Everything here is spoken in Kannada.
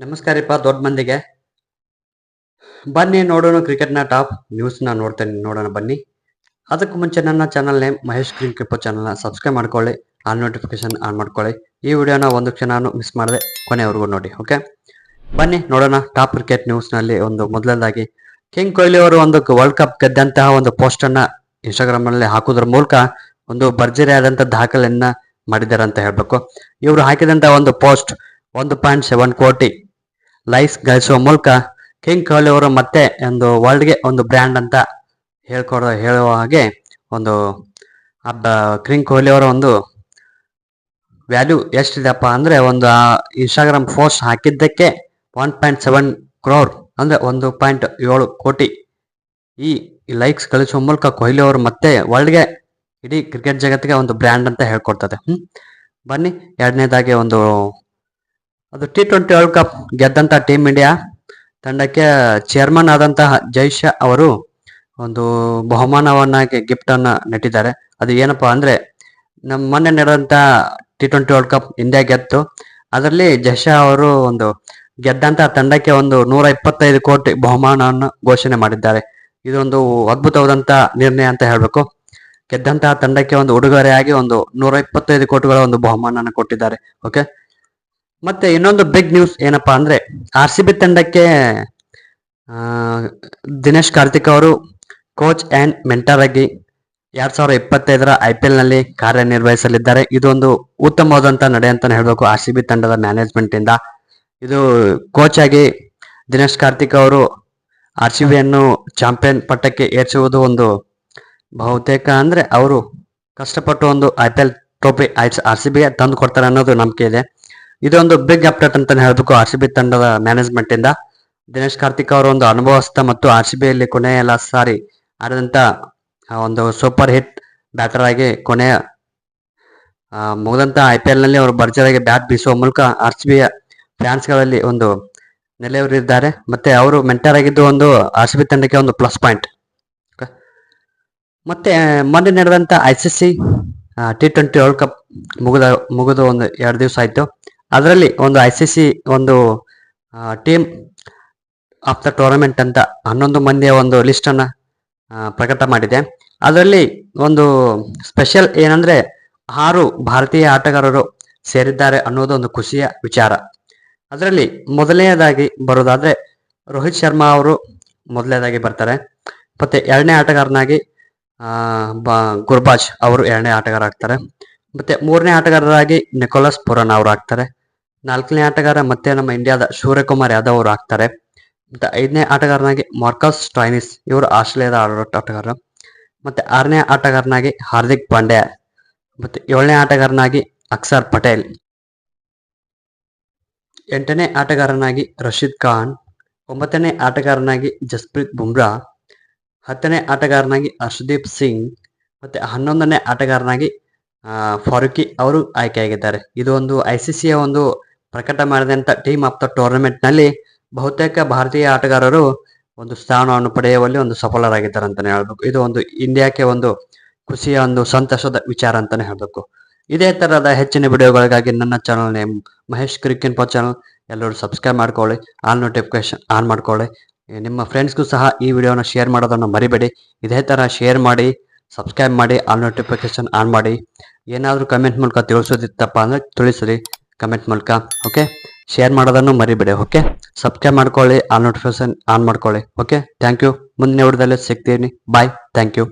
ನಮಸ್ಕಾರಪ್ಪ ದೊಡ್ಡ ಮಂದಿಗೆ. ಬನ್ನಿ ನೋಡೋಣ ಕ್ರಿಕೆಟ್ನ ಟಾಪ್ ನ್ಯೂಸ್ನ ನೋಡ್ತೇನೆ, ನೋಡೋಣ ಬನ್ನಿ. ಅದಕ್ಕೂ ಮುಂಚೆ ನನ್ನ ಚಾನಲ್ ನೇಮ್ ಮಹೇಶ್ ಕ್ರೀನ್ ಕ್ರಿಪೋ ಚಾನಲ್ನ ಸಬ್ಸ್ಕ್ರೈಬ್ ಮಾಡ್ಕೊಳ್ಳಿ ಆಲ್ ನೋಟಿಫಿಕೇಶನ್ ಆನ್ ಮಾಡ್ಕೊಳ್ಳಿ. ಈ ವಿಡಿಯೋನ ಒಂದು ಕ್ಷಣ ಮಿಸ್ ಮಾಡಿದೆ ಕೊನೆವರೆಗೂ ನೋಡಿ ಓಕೆ ಬನ್ನಿ ನೋಡೋಣ ಟಾಪ್ ಕ್ರಿಕೆಟ್ ನ್ಯೂಸ್ನಲ್ಲಿ ಒಂದು ಮೊದಲನೇದಾಗಿ. ಕಿಂಗ್ ಕೊಹ್ಲಿ ಅವರು ಒಂದು ವರ್ಲ್ಡ್ ಕಪ್ ಗೆದ್ದಂತಹ ಒಂದು ಪೋಸ್ಟ್ ಅನ್ನ ಇನ್ಸ್ಟಾಗ್ರಾಮ್ನಲ್ಲಿ ಹಾಕೋದ್ರ ಮೂಲಕ ಒಂದು ಭರ್ಜರಿ ಆದಂತ ದಾಖಲೆಯನ್ನ ಮಾಡಿದ್ದಾರೆ ಅಂತ ಹೇಳಬೇಕು. ಇವರು ಹಾಕಿದಂತ ಒಂದು ಪೋಸ್ಟ್ ಒಂದು ಪಾಯಿಂಟ್ ಸೆವೆನ್ ಕೋಟಿ ಲೈಕ್ಸ್ ಗಳಿಸುವ ಮೂಲಕ ಕಿಂಗ್ ಕೊಹ್ಲಿ ಅವರು ಮತ್ತೆ ಒಂದು ವರ್ಲ್ಡ್ಗೆ ಒಂದು ಬ್ರ್ಯಾಂಡ್ ಅಂತ ಹೇಳ್ಕೊಡೋ ಹೇಳುವ ಹಾಗೆ ಒಂದು ಕಿಂಗ್ ಕೊಹ್ಲಿ ಅವರ ಒಂದು ವ್ಯಾಲ್ಯೂ ಎಷ್ಟಿದೆಪ್ಪ ಅಂದ್ರೆ ಒಂದು ಇನ್ಸ್ಟಾಗ್ರಾಮ್ ಪೋಸ್ಟ್ ಹಾಕಿದ್ದಕ್ಕೆ ಒನ್ ಪಾಯಿಂಟ್ ಸೆವೆನ್ ಕ್ರೋರ್ ಅಂದ್ರೆ ಒಂದು ಪಾಯಿಂಟ್ ಏಳು ಕೋಟಿ ಈ ಲೈಕ್ಸ್ ಗಳಿಸುವ ಮೂಲಕ ಕೊಹ್ಲಿ ಅವರು ಮತ್ತೆ ವರ್ಲ್ಡ್ಗೆ ಇಡೀ ಕ್ರಿಕೆಟ್ ಜಗತ್ತಿಗೆ ಒಂದು ಬ್ರ್ಯಾಂಡ್ ಅಂತ ಹೇಳ್ಕೊಡ್ತದೆ. ಬನ್ನಿ, ಎರಡನೇದಾಗಿ ಒಂದು ಅದು ಟಿ ಟ್ವೆಂಟಿ ವರ್ಲ್ಡ್ ಕಪ್ ಗೆದ್ದಂತ ಟೀಮ್ ಇಂಡಿಯಾ ತಂಡಕ್ಕೆ ಚೇರ್ಮನ್ ಆದಂತಹ ಜೈಶ ಅವರು ಒಂದು ಬಹುಮಾನವನ್ನ ಗಿಫ್ಟ್ ಅನ್ನ ನೆಟ್ಟಿದ್ದಾರೆ. ಅದು ಏನಪ್ಪಾ ಅಂದ್ರೆ ನಮ್ಮ ಮೊನ್ನೆ ನಡೆದಂತ T twenty world cup India ಗೆದ್ದು ಅದರಲ್ಲಿ ಜೈಶ ಅವರು ಒಂದು ಗೆದ್ದಂತ ತಂಡಕ್ಕೆ ಒಂದು ನೂರ ಇಪ್ಪತ್ತೈದು ಕೋಟಿ ಬಹುಮಾನವನ್ನು ಘೋಷಣೆ ಮಾಡಿದ್ದಾರೆ. ಇದೊಂದು ಅದ್ಭುತವಾದಂತ ನಿರ್ಣಯ ಅಂತ ಹೇಳಬೇಕು. ಗೆದ್ದಂತಹ ತಂಡಕ್ಕೆ ಒಂದು ಉಡುಗೊರೆಯಾಗಿ ಒಂದು ನೂರ ಇಪ್ಪತ್ತೈದು ಕೋಟಿಗಳ ಒಂದು ಬಹುಮಾನನ ಕೊಟ್ಟಿದ್ದಾರೆ. ಓಕೆ ಮತ್ತೆ ಇನ್ನೊಂದು ಬಿಗ್ ನ್ಯೂಸ್ ಏನಪ್ಪಾ ಅಂದ್ರೆ ಆರ್ ಸಿ ಬಿ ತಂಡಕ್ಕೆ ದಿನೇಶ್ ಕಾರ್ತಿಕ್ ಅವರು ಕೋಚ್ ಅಂಡ್ ಮೆಂಟರ್ ಆಗಿ ಎರಡ್ ಸಾವಿರದ ಇಪ್ಪತ್ತೈದರ ಐ ಪಿ ಎಲ್ನಲ್ಲಿ ಕಾರ್ಯನಿರ್ವಹಿಸಲಿದ್ದಾರೆ. ಇದೊಂದು ಉತ್ತಮವಾದಂತ ನಡೆ ಅಂತಾನೆ ಹೇಳ್ಬೇಕು ಆರ್ ಸಿ ಬಿ ತಂಡದ ಮ್ಯಾನೇಜ್ಮೆಂಟ್ ಇಂದ. ಇದು ಕೋಚ್ ಆಗಿ ದಿನೇಶ್ ಕಾರ್ತಿಕ್ ಅವರು ಆರ್ ಸಿ ಬಿಯನ್ನು ಚಾಂಪಿಯನ್ ಪಟ್ಟಕ್ಕೆ ಏರ್ಸುವುದು ಒಂದು ಬಹುತೇಕ ಅಂದ್ರೆ ಅವರು ಕಷ್ಟಪಟ್ಟು ಒಂದು I P L trophy R C ಬಿಗೆ ತಂದು ಕೊಡ್ತಾರೆ ಅನ್ನೋದು ನಂಬಿಕೆ ಇದೆ. ಇದೊಂದು ಬಿಗ್ ಅಪ್ಡೇಟ್ ಅಂತಾನೆ ಹೇಳ್ಬೇಕು. ಆರ್ ಸಿ ಬಿ ತಂಡದ ಮ್ಯಾನೇಜ್ಮೆಂಟ್ ಇಂದ. ದಿನೇಶ್ ಕಾರ್ತಿಕ್ ಅವರ ಒಂದು ಅನುಭವಸ್ಥ ಮತ್ತು ಆರ್ ಸಿ ಬಿಯಲ್ಲಿ ಕೊನೆಯ ಸಾರಿ ಆಡಿದಂತ ಒಂದು ಸೂಪರ್ ಹಿಟ್ ಬ್ಯಾಟರ್ ಆಗಿ ಕೊನೆಯ ಮುಗಿದಂತ ಐ ಪಿ ಎಲ್ನಲ್ಲಿ ಅವರು ಭರ್ಜರಿಯಾಗಿ ಬ್ಯಾಟ್ ಬೀಸುವ ಮೂಲಕ ಆರ್ ಸಿ ಬಿಯ ಫ್ಯಾನ್ಸ್ಗಳಲ್ಲಿ ಒಂದು ನೆಲೆಯವರಿದ್ದಾರೆ ಮತ್ತೆ ಅವರು ಮೆಂಟರ್ ಆಗಿದ್ದು ಒಂದು ಆರ್ ಸಿ ಬಿ ತಂಡಕ್ಕೆ ಒಂದು ಪ್ಲಸ್ ಪಾಯಿಂಟ್ ಮತ್ತೆ ಮೊನ್ನೆ ನಡೆದಂತ I C C T twenty world cup ಮುಗಿದ, ಮುಗಿದು ಒಂದು ಎರಡು ದಿವಸ ಆಯ್ತು. ಅದರಲ್ಲಿ ಒಂದು ಐ ಸಿ ಸಿ ಒಂದು ಟೀಮ್ ಆಫ್ ದ ಟೂರ್ನಮೆಂಟ್ ಅಂತ ಹನ್ನೊಂದು ಮಂದಿಯ ಒಂದು ಲಿಸ್ಟ್ ಅನ್ನ ಆ, ಪ್ರಕಟ ಮಾಡಿದೆ. ಅದರಲ್ಲಿ ಒಂದು ಸ್ಪೆಷಲ್ ಏನಂದ್ರೆ ಆರು ಭಾರತೀಯ ಆಟಗಾರರು ಸೇರಿದ್ದಾರೆ ಅನ್ನೋದು ಒಂದು ಖುಷಿಯ ವಿಚಾರ. ಅದರಲ್ಲಿ ಮೊದಲನೆಯದಾಗಿ ಬರೋದಾದ್ರೆ ರೋಹಿತ್ ಶರ್ಮಾ ಅವರು ಮೊದಲನೇದಾಗಿ ಬರ್ತಾರೆ. ಮತ್ತೆ ಎರಡನೇ ಆಟಗಾರನಾಗಿ ಗುರ್ಬಾಜ್ ಅವರು ಎರಡನೇ ಆಟಗಾರ ಆಗ್ತಾರೆ. ಮತ್ತೆ ಮೂರನೇ ಆಟಗಾರರಾಗಿ ನಿಕೋಲಸ್ ಪುರನ್ ಅವರು ಆಗ್ತಾರೆ. ನಾಲ್ಕನೇ ಆಟಗಾರ ಮತ್ತೆ ನಮ್ಮ ಇಂಡಿಯಾದ ಸೂರ್ಯಕುಮಾರ್ ಯಾದವ್ ಅವರು ಆಗ್ತಾರೆ. ಮತ್ತೆ ಐದನೇ ಆಟಗಾರನಾಗಿ ಮಾರ್ಕಸ್ ಸ್ಟೈನಿಸ್ ಇವರು ಆಸ್ಟ್ರೇಲಿಯಾದ ಆಟಗಾರರು ಆಟಗಾರ. ಮತ್ತೆ ಆರನೇ ಆಟಗಾರನಾಗಿ ಹಾರ್ದಿಕ್ ಪಾಂಡ್ಯ. ಮತ್ತೆ ಏಳನೇ ಆಟಗಾರನಾಗಿ ಅಕ್ಸರ್ ಪಟೇಲ್. ಎಂಟನೇ ಆಟಗಾರನಾಗಿ ರಶೀದ್ ಖಾನ್. ಒಂಬತ್ತನೇ ಆಟಗಾರನಾಗಿ ಜಸ್ಪ್ರೀತ್ ಬುಮ್ರಾ. ಹತ್ತನೇ ಆಟಗಾರನಾಗಿ ಹರ್ಷದೀಪ್ ಸಿಂಗ್. ಮತ್ತೆ ಹನ್ನೊಂದನೇ ಆಟಗಾರನಾಗಿ ಫಾರೂಕಿ ಅವರು ಆಯ್ಕೆಯಾಗಿದ್ದಾರೆ. ಇದು ಒಂದು ಐ ಸಿ ಸಿಯ ಒಂದು ಪ್ರಕಟ ಮಾಡಿದಂತ ಟೀಮ್ ಆಫ್ ದ ಟೂರ್ನಮೆಂಟ್ನಲ್ಲಿ ಬಹುತೇಕ ಭಾರತೀಯ ಆಟಗಾರರು ಒಂದು ಸ್ಥಾನವನ್ನು ಪಡೆಯುವಲ್ಲಿ ಒಂದು ಸಫಲರಾಗಿದ್ದಾರೆ ಅಂತಾನೆ ಹೇಳ್ಬೇಕು. ಇದು ಒಂದು ಇಂಡಿಯಾಕ್ಕೆ ಒಂದು ಖುಷಿಯ ಒಂದು ಸಂತಸದ ವಿಚಾರ ಅಂತಾನೆ ಹೇಳ್ಬೇಕು. ಇದೇ ತರಹದ ಹೆಚ್ಚಿನ ವಿಡಿಯೋಗಳಿಗಾಗಿ ನನ್ನ channel name Mahesh cricket channel ಎಲ್ಲರೂ ಸಬ್ಸ್ಕ್ರೈಬ್ ಮಾಡ್ಕೊಳ್ಳಿ. ಆಲ್ ನೋಟಿಫಿಕೇಶನ್ ಆನ್ ಮಾಡ್ಕೊಳ್ಳಿ. ನಿಮ್ಮ ಫ್ರೆಂಡ್ಸ್ಗೂ ಸಹ ಈ ವಿಡಿಯೋನ ಶೇರ್ ಮಾಡೋದನ್ನು ಮರಿಬೇಡಿ. ಇದೇ ಥರ ಶೇರ್ ಮಾಡಿ ಸಬ್ಸ್ಕ್ರೈಬ್ ಮಾಡಿ ಆಲ್ ನೋಟಿಫಿಕೇಶನ್ ಆನ್ ಮಾಡಿ. ಏನಾದರೂ ಕಮೆಂಟ್ ಮೂಲಕ ತಿಳಿಸೋದಿತ್ತಪ್ಪ ಅಂದರೆ ತಿಳಿಸ್ರಿ ಕಮೆಂಟ್ ಮೂಲಕ ಓಕೆ ಶೇರ್ ಮಾಡೋದನ್ನು ಮರಿಬೇಡಿ ಓಕೆ ಸಬ್ಸ್ಕ್ರೈಬ್ ಮಾಡ್ಕೊಳ್ಳಿ ಆಲ್ ನೋಟಿಫಿಕೇಶನ್ ಆನ್ ಮಾಡ್ಕೊಳ್ಳಿ ಓಕೆ ಥ್ಯಾಂಕ್ ಯು ಮುಂದಿನ ವಿಡಿಯೋದಲ್ಲಿ ಸಿಗ್ತೀನಿ. Bye thank you